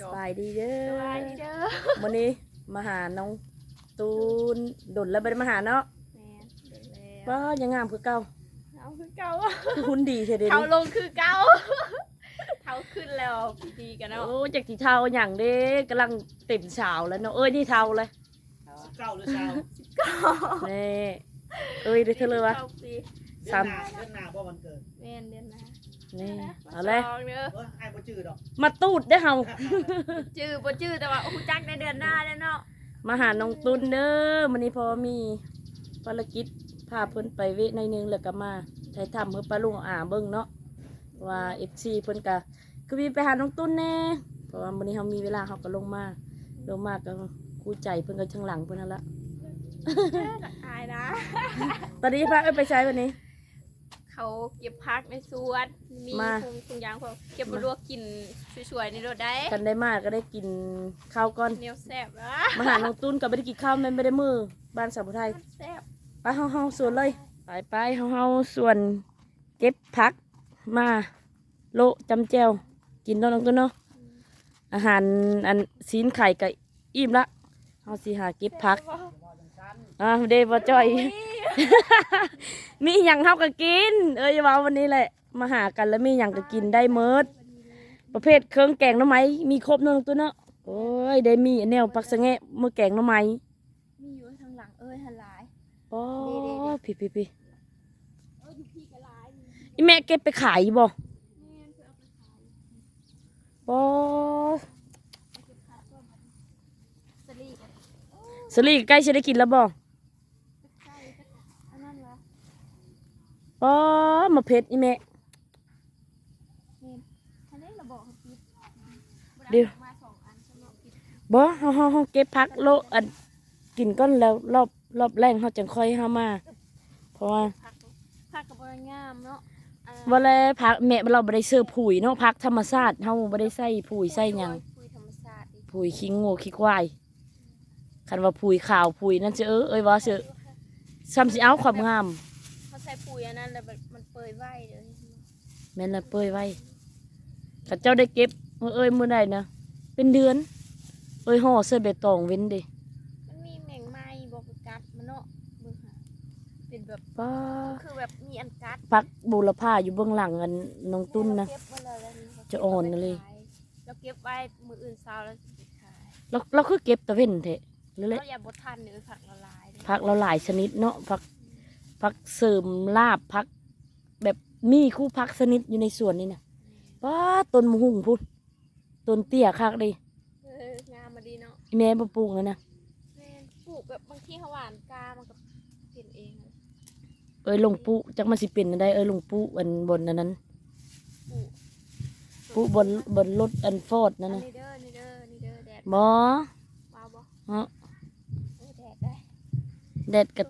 จสบบายดีเด้สอบายดีเด้อวันนี้มาหาน้องตูนดนแล้วไปมาหาเนาะแม่เดินแล้วป้ายังงามคือเก่าเอาคือเก่าคือหุ่นดีเท่เดียวเท้านี้ลงคือเก่าเท้าขึ้นแล้วดีกันเนาะโอ้จากที่เท้าอย่างเด้กำลังเต็มสาวแล้วเนาะเอ้ยนี่เท้าเลยเก้าหรือเช้านี่เอ้ยได้เท่าเลยวะก้ปีเดืสาอนมหน้าเดือนหน้าบ่วันเกิดแม่นเดือนหนะ นี่มาเอาเลยจองเด้อเออไอ้บ่จื้อดอกมาตูดได้อเฮา จื้อบ่จื้อแต่ว่าโอ้จักในเดือนหน้าแล้วเนาะมาหาน้องตุนเด้อวันนี้พอมีภารกิจพาเพิ่นไปเวทในอยหนึงแล้วก็มาใช้ทำเพื่อปลาลุงอ่าเบิ่งเนาะว่าเอฟซีเพิ่นก็คือมีไปหาน้องตุนแน่เพราะว่าวันนี้เขามีเวลาเขาก็ลงมาลงมาก็คู่ใจเพิ่นก็ช่างหลังเพิ่นนั่นละอายนะ ตอนนี้พาเอ้ยไปใช้วันนี้ เขาเก็บพักในสวน มีมาคงคงยางพอเก็บมาลวกกินสวยๆในรถได้กันได้มากก็ได้กินข้าวก่อนเหนียวแซ่บนะมาหาน้องตุนก็ไม่ได้กินข้าวแม่นไม่ได้มือบ้านสาวไทย แซ่บไปเฮาเฮาสวนเลย ไปไปเฮาเฮาสวนเก็บผักมาโละจำแจวกินเนาะน้องตุนเนาะอาหารอันซีนไข่ก็อิ่มละเฮาสิหาเก็บผักอ่าเดบ่จ้อย มีหยังเฮาก็กิน เอ้ยว่าวันนี้แหละ มาหากันแล้วมีหยังก็กินได้เมิดประเภทเครื่องแกงหน้ำไม้มีครบเนาะน้องตุนเนาะโอ้ยได้มีแนวปักสะแงะมือแกงหน้ำไม้มีอยู่ทางหลังเอ้ยหันหลาย โอ้ดีพี่พี่พี่เอออยู่พี่ก็หลายนี่อีแม่เก็บไปขายบ่แม่นเพื่อเอาไปขายบ่เอาไปขายก่อนสลีกันสลีใกล้จะได้กินแล้วบ่ ใกล้ๆก็อันนั้นวะ บ่มาเพชรอีแม่แม่นทันได้ระบอกเขาปิดเดี๋ยวมาสองอันสำหรับปิดบ่เฮาเฮาเฮาเก็บผักโลอันกินก่อนแล้วรอบรอบแรงเฮาจังค่อยเฮามา เพราะว่าผักผักกับบริงามเนาะอ่าว่าแลผักแม่เราบ่ได้ซื้อปุ๋ยเนาะผักธรรมชาติเฮาบ่ได้ใส่ปุ๋ยใส่หยังปุ๋ยธรรมชาติดิปุ๋ยขี้งูขี้ควายคันว่าปุ๋ยขาวปุ๋ยนั่นสิเออเอ้ยว่าสิซ้ำสิเอาความงามเขา ใส่ปุ๋ยอันนั้นแล้วแบบมันเปื่อยไหวเดี๋ยวนี้แม่นละเปื่อยไว้ข้าเจ้าได้เก็บเออเอ้ยมื้อใดนะ เป็นเดือน เอ้ยห่อเสื้อใบตองเว้นเด้มันมีแมงไม้บอกไปกัดมันเนาะเบิ่งหาเป็นแบบป้าคือแบบมีอันกัดพักบูรพาอยู่เบื้องหลังอันน้องตุ้นนะ เราเก็บไว้เลยแล้วนี่เราจะอ่อนเลยเราเก็บไว้มืออื่นเช้าแล้วจะไปขายเราเราคือเก็บตะเว้นเถอะหรือเลยเราอย่าบดทันเนื้อผักละลายเด้อพักเราหลายชนิดเนาะพัก พักเสริมลาบพัก แบบมีคู่พักชนิดอยู่ในสวนนี่นะป้าต้นมะฮุ่งพุ่นต้นเตี้ยคักเลยเอองามมาดีเนาะอีแม่บ่ปลูกแล้วนะแม่นปลูกแบบบางทีเขาหวานกามันก็เป็นเองเลยเอ้ยลงปลูกจักมันสิเป็นอันใดเอ้ยลงปลูกอันบนอันนั้นปลูกปลูกบนบนรถอันฟอดนั่นอันนะนี้เด้อนี่เด้อนี่เด้อแดดบ่ว้าวบ่เนาะเออแดดได้ แดดก็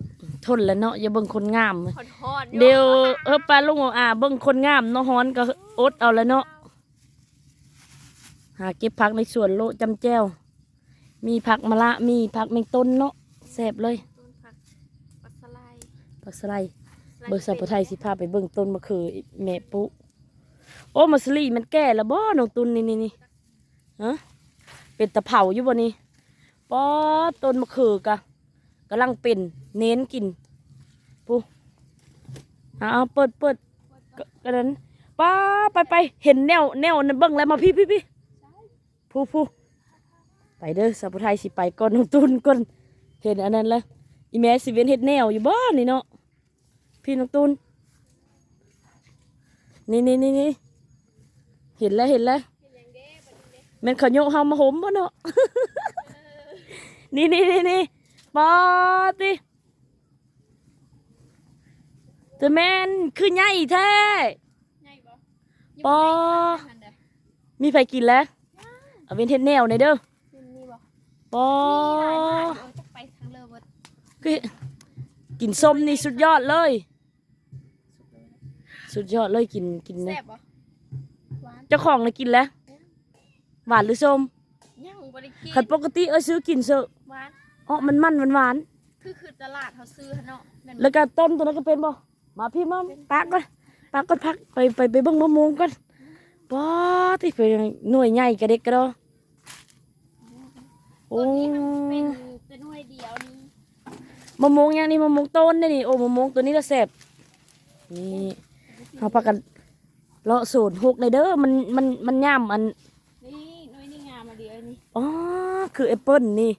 ทนแล้วเนาะอย่าเบิ่งคนงาม ฮอนๆอเดี๋ยวเออปลาลุงเอาอ่าเบิ่งคนงามเนาะฮ้อนก็อดเอาแล้วเนาะหาเก็บผักในสวนโลจำแจ้ว มีผักมะละมีผักแมงต้นเนาะแซ่บเลยต้นผักปักสไลด์ผักสไลด์เบอร์สับปะไทยสิพาไปเบิ่งต้นมะเขือแม่ปุโอ้มะสลีมันแก่แล้วบ่น้องตุนนี่นี่นี่ฮะเป็นตะเผาอยู่บ่นี่ป้อต้นมะเขือกะ กำลังเป็นเน้นกินปูเอาเปิดเปิดก็ก็นั้นป้าไปไปเห็นแนวแนวนั้นเบิ่งแล้วมาพี่พี่พี่ผู้ผู้ไปเด้อสัพพไทยสิไปก่อนน้องตุนก่อนเห็นอันนั้นแล้วอีแม่สิเวียนเห็ดแนวอยู่บ้านนี่เนาะพี่น้องตุนนี่นี่นี่นี่เห็นแล้วเห็นแล้วเห็นอย่างเด้บัดนี้เด้แม่นขยโยกเฮามาหมบ่เนาะนี่นี่นี่นี่ ปอติแต่แม่นคือใหญ่แท้ใหญ่บ่ปอหันเด้อมีไผกินแล้วเอาเป็นเทนแนวในอยเด้อนี่นี่บ่ปอมีหลายหลายเออจะไปทางเลอเบิดคือกินส้มนี่สุดยอดเลย สุดยอดเลยกินกินนะแซ่บบ่หวานเจ้าของเลยกินแล้ว หวานหรือส้มยังบ่ได้กินขันปกติเออซื้อกินเซอะหวาน อ๋อมันมันหวานหวานคือคือตลาดเขาซื้อหั่นเนาะแม่นๆบ่แล้วก็ต้นตัวนั้นก็เป็นบ่มาพี่มาปากก่อนปากก่อนพักไปไปไปเบิ่งมะม่วงก่อนป้อที่ไปหน่วยใหญ่กระเด็กกระดอโอ้ต้นนี้มันเป็นเป็นหน่วยเดียวนี่มะม่วงอย่างนี้มะม่วงต้นได้นี่โอ้มะม่วงตัวนี้ละแซ่บนี่เฮาพากันเลาะสูตรหกเลยเด้อมันมันมันย่ำอันนี่หน่วยนี่งามมาเดียวนี่อ๋อคือแอปเปิ้ลนี่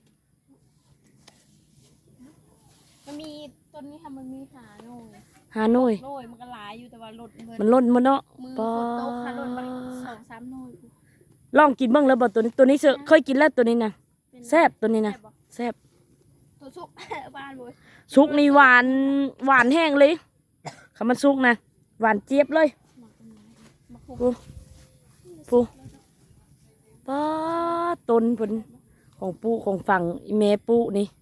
มันมีต้ นนี้ค่ะมันมีหาหน่วยหาหน่อยหน่วยมันก็หลายอยู่แต่ว่าลดเบิดมันล่นมันเนาะมือปอฝนตกค่ะลดมาสองสามหน่วยลองกินเบ้างแล้วบ่ตัวนี้ตัวนี้เสอะเคยกินแล้วตัวนี้นะเป็นแซ่บตัวนี้นะบ่แซ่บตัวชุบบ้านเลยซุกนี่หวานหวานแห้งเลยคำมันซุกนะหวานเจี๊ยบเลยมาคุมปูปูป้าต้นผลของปูของฝั่งอีเมปูนี่อันนี้ค่ะ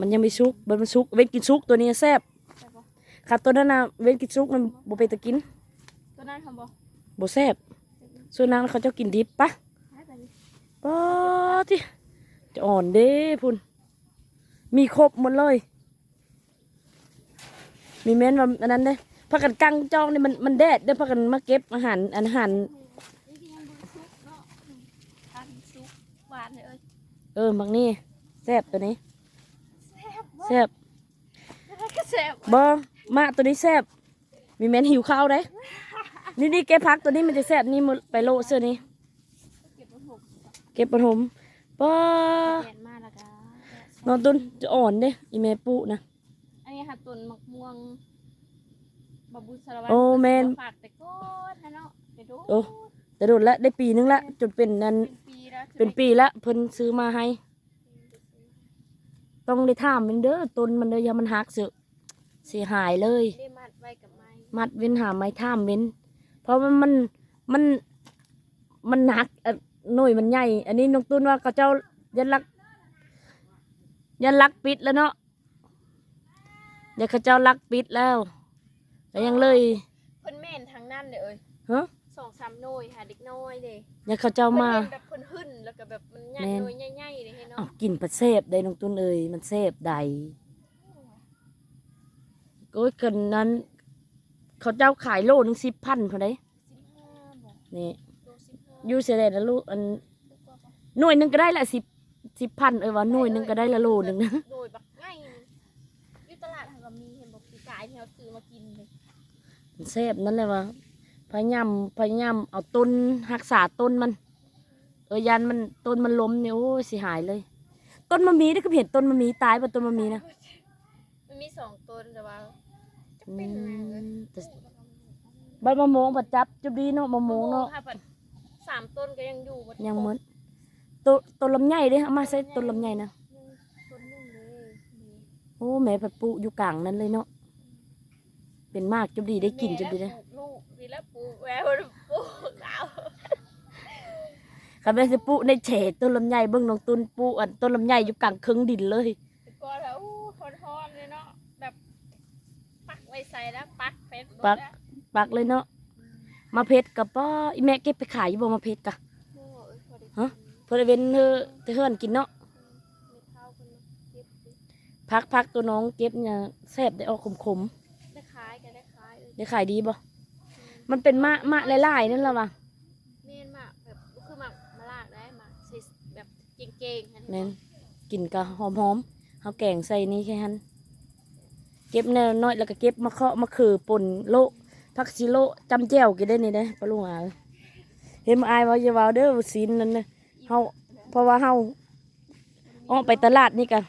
มันยังไม่ซุกเบิดมันซุก เว้นกินซุกตัวนี้แซ่บใช่ปะค่ะตัวนั้นนะเว้นกินซุกมันบ่ไปนตะกินตัวนั้นทำบ่บ่แซ่บส่วนนางเขาเจ้ากินดิบปะหายไปเลยป้าที่จะอ่อนเด้พุ่นมีครบหมดเลย มีแม่นว่าอันนั้นเด้พักกันกังจองนี่มันมันแดดเด้อพักกันมาเก็บอาหารอาหารนี่ก็ยังบริสุทธิ์เนาะทานซุปหวานเลยเอ้ยเออบางนี่แซ่บตัวนี้แซ่บ แซ่บแล้วก็แซ่บบ่มาตัวนี้แซ่บมีแม่นหิวข้าวได้นี่นี่เก็บพักตัวนี้มันจะแซ่บนี่มือไปโลเสื้อนี้เก็บมาหกเก็บปฐมป้าแกนมากแล้วก็นอนตุนจะอ่อนเด้อีเมปุนะอันนี้ค่ะตุนมะม่วงบาบูสารวัตรโอ้แม่นฝากแต่ก้อนนะเนาะไปดูโอ้แต่โดดละได้ปีนึงละจนเป็นนันเป็นปีแล้วเป็นปีละเพิ่นซื้อมาให้ ต้องได้ถามมันเด้อต้นมันเด้ออย่ามันหักเสือเสียหายเลย ได้มัดไว้กับไม้มัดเว้นหาไม้ท่ามเว้น เพราะมันมันมันมันหนักอะหน่วยมันใหญ่ อันนี้น้องตุ้นว่าเขาเจ้ายันลัก ยันลักปิดแล้วเนาะเดี๋ยวเขาเจ้าลักปิดแล้วแต่ยังเลยเพิ่นแม่นทางนั้นเลยเอ้ยฮะ สองสามหน่วยหาเด็กน้อยเด้เดี๋ยวเขาเจ้ามาเพิ่นเห็นแบบเพิ่นหึ่นแล้วก็แบบมันใหญ่แม่น หน่วยใหญ่ๆเลยให้เอาเนาะกินประเสบได้น้องตุ้นเอ้ยมันเสบใดโอ้ยกันนั้น เขาเจ้าขายโลหนึงสิบพันพอได้สิบห้าบอกนี่โลสิบห้าอยูเสียดายนะลูกอันลูกว่าปะหน่วยหนึงก็ได้ละสิบสิบพันเอ้ยว่าหน่วยหนึงก็ได้ละโลหนึงนะโดยบักง่ายนี่อยู่ตลาดทางก็มีเห็นบอกปีกายที่เขาซื้อมากินเลยมันเสบนั่นแหละว่า พยายามพยายามเอาต้นรักษาต้นมัน เออยันมันต้นมันล้มเนี่ยโอ้ยเสียหายเลย ต้นมะมีนี่ก็เห็นต้นมะมีตายป่ะต้นมะมีนะมันมีสองต้นแต่ว่าจะอืเป็นอะไรเลยมแต่บ้านมะม่วงปัดจับจุบดีเนาะมะม่วงเนาะค่ะปัดสามต้นก็ยังอยู่หมดยังเหมือนต้นต้นลำไยเด้เอามาใส่ต้นลำไยนะหนึ่งต้นหนึ่งเลยนี่โอ้แม่ผัดปูอยู่กลางนั้นเลยเนาะ เป็นมากจุบดีได้กินจุบดีแม่นะแล้วปลูกลูกดีแล้วปลูกแววปลูกเอาคันแม่จะปูในเฉดต้นลำไยเบิ่งน้องตุนปูอันต้นลำไยอยู่กลางครึ่งดินเลยแต่ก่อนแล้วอู้ทอนๆเลยเนาะแบบปักไว้ใส่แล้วปักเฟซบุ๊ปักแล้วปักเลยเนาะมาเพชรกับป้าอีแม่เก็บไปขายอยู่บ่มาเพชรกะโอ้ยพอดีฮะเพื่อเว้นเธอเธอเฮือนกินเนาะมีข้าวคนมาเก็บสิพักพักตัวน้องเก็บเนี่ยแซ่บได้ออกขมไได้ขายดีบ่มันเป็นมะมะหลายๆนั่นละว่ะเมนมากแบบคือหมักมาลากได้มาใส่แบบเก่งๆอันแน่นี้นกินก็หอมๆเฮาแกงใส่นี่แค่นั้นเก็บแนวน้อยแล้วก็เก็บมะเคาะมะคือป่นโลผักซิโลจำแจ่วกินได้นี่เด้ปลาลุงอาเห็นมาอายว่าอย่าเว้าเด้อศีลนั่นน่ะเฮาเพราะว่าเฮาออกไปตลาดนี่ก็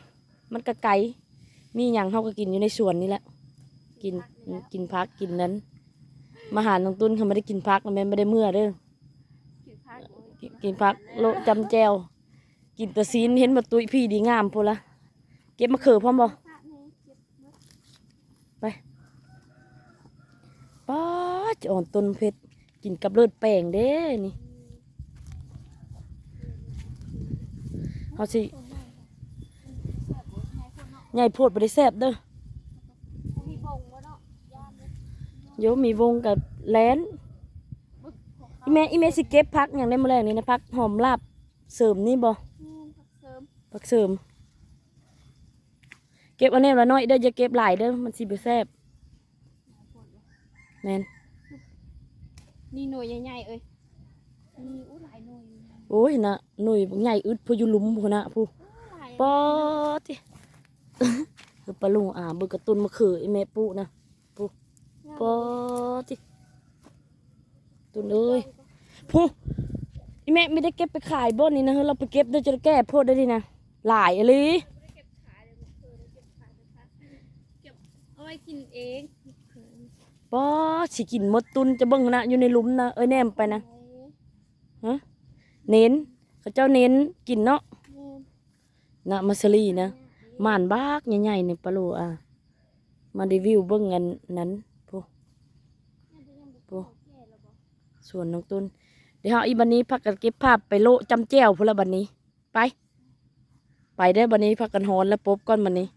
มันก็ไกลมีหยังเฮาก็กินอยู่ในสวนนี่แหละ กินกินพักกินนั้น มาหาน้องตุ้นเขาไม่ได้กินพักนะแม่ไม่ได้เมื่อเด้อคือข้าวโอ้ยกินกินพักโลจำแจวกินแตัวซีนเห็นมาตุยพี่ดีงามพูนละเก็บมะเขือพร้อมบ่ข้าวนี่เก็บหมดป้าดจะอ่อนต้นเพชรกินกับเลือดแป้งเด้นี่เขาสิใหญ่โพดไปได้แซ่บเด้อ มีบงวะเนาะย่านเลย โยมีวงกับแลนอีแม่อีแม่สิเก็บพักอย่างได้มาแรงนี่นะพักหอมลาบเสริมนี่บ่อืมผักเสริมผักเสริม เก็บอันนี้ละน้อยเด้ออย่าเก็บหลายเด้อมันสิบ่แซ่บแม่นนี่หน่วยใหญ่ๆเอ้ยมีอู้หลายหน่วยโอ้ยนะหน่วยบักใหญ่อึดผู้อยู่หลุมพุ่นน่ะผู้หลายปอติเฮ้ยปลาลุงอ่าเบิกกระตุนมะเขือไอแม่ปุนะ ปุปอติตุนเอ้ยผู้ไอแม่ไม่ได้เก็บไปขายบ่นี่นะเฮ้ยเราไปเก็บได้จะได้แก้โพดได้ดินะหลายอะไรไม่ได้เก็บขายเลยมันเคยได้เก็บขายไปพักเก็บเอาไว้กินเองปอสิกินหมดตุนจะเบิ่งนะอยู่ในหลุมนะเอ้ยแนมไปนะฮะเน้นเขาเจ้าเน้นกินเนาะนะมาสลีนะม่านบากใหญ่ๆนี่ปลาลูอะมารีวิวเบิ่งกันนั้นผู้ ปู ส่วนน้องตุนเดี๋ยวเฮาอีบันนี้พักกันเก็บภาพไปโลจำแจ้วพุ่นละบันนี้ ไป ไปได้อบันนี้พักกันฮอนแล้วปบก้อนบันนี้